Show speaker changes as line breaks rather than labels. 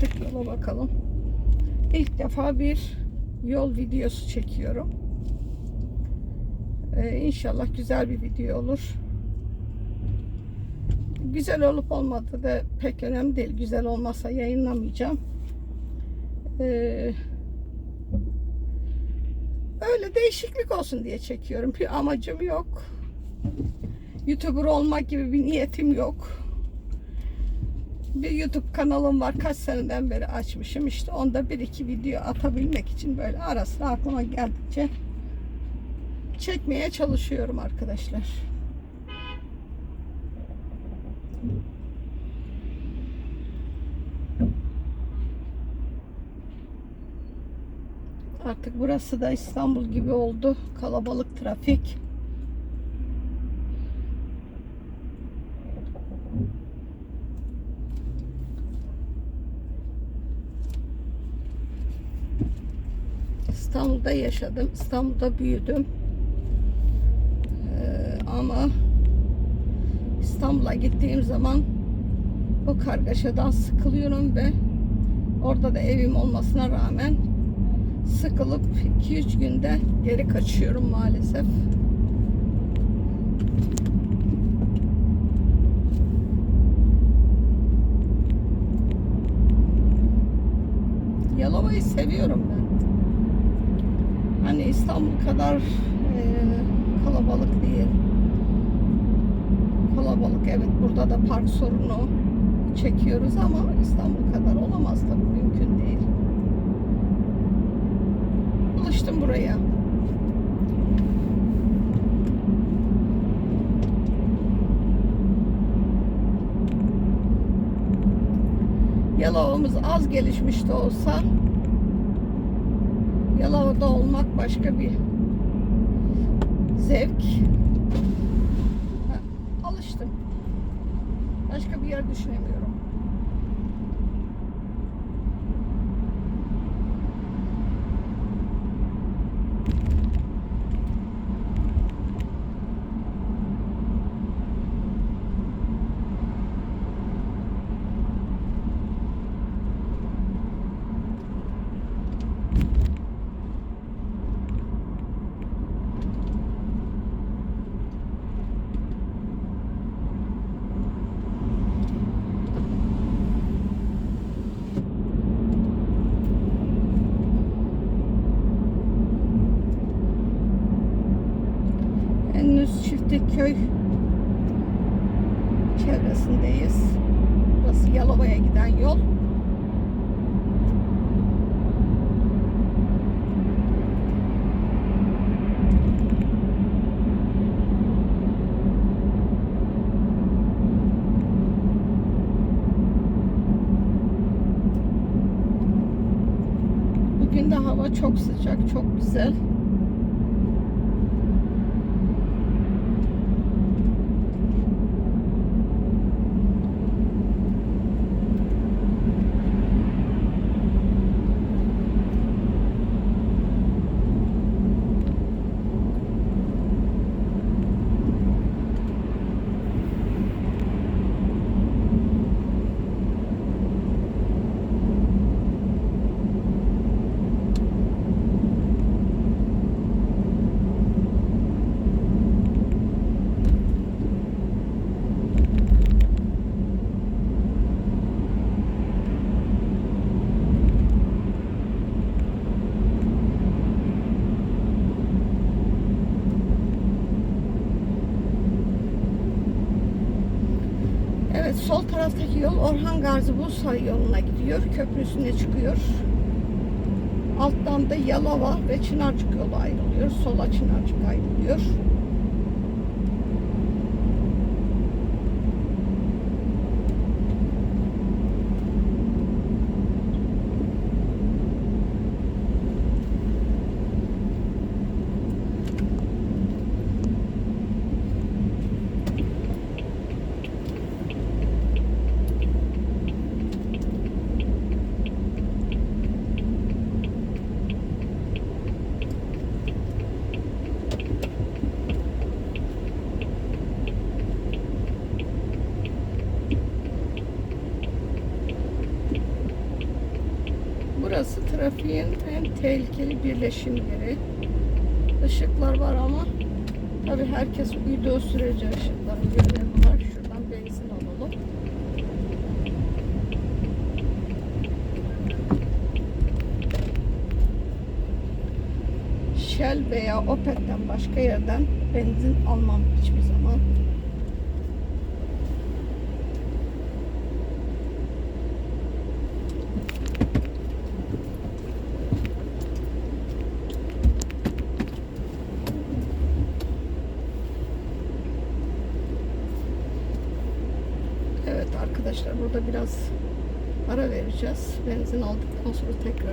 Çıktık yola bakalım. İlk defa bir yol videosu çekiyorum. Ee, inşallah güzel bir video olur. Güzel olup olmadığı da pek önemli değil. Güzel olmazsa yayınlamayacağım. Ee, öyle değişiklik olsun diye çekiyorum. Bir amacım yok. YouTuber olmak gibi bir niyetim yok. Bir YouTube kanalım var. Kaç seneden beri açmışım. İşte onda bir iki video atabilmek için böyle ara aklıma geldikçe çekmeye çalışıyorum arkadaşlar. Artık burası da İstanbul gibi oldu. Kalabalık trafik. İstanbul'da yaşadım. İstanbul'da büyüdüm. Ee, ama İstanbul'a gittiğim zaman o kargaşadan sıkılıyorum ve orada da evim olmasına rağmen sıkılıp 2-3 günde geri kaçıyorum maalesef. Yalova'yı seviyorum ben. İstanbul kadar e, kalabalık değil. Kalabalık evet burada da park sorunu çekiyoruz ama İstanbul kadar olamaz tabii mümkün değil. Alıştım buraya. Yalova'mız az gelişmiş de olsa Yalova'da olmak başka bir zevk. Ha, alıştım. Başka bir yer düşünemiyorum. Çiftlikköy çevresindeyiz. Burası Yalova'ya giden yol. Bugün de hava çok sıcak, çok güzel. Evet sol taraftaki yol Orhan Gazi Bursa yoluna gidiyor. Köprü üstüne çıkıyor. Alttan da Yalova ve Çınarcık yolu ayrılıyor. Sola Çınarcık ayrılıyor. Şurası trafiğin en tehlikeli birleşim yeri. Işıklar var ama tabi herkes uyuduğu sürece ışıkların önemi var. Şuradan benzin alalım. Shell veya Opet'ten başka yerden benzin almam hiçbir zaman. Evet arkadaşlar burada biraz ara vereceğiz. Benzin aldıktan sonra tekrar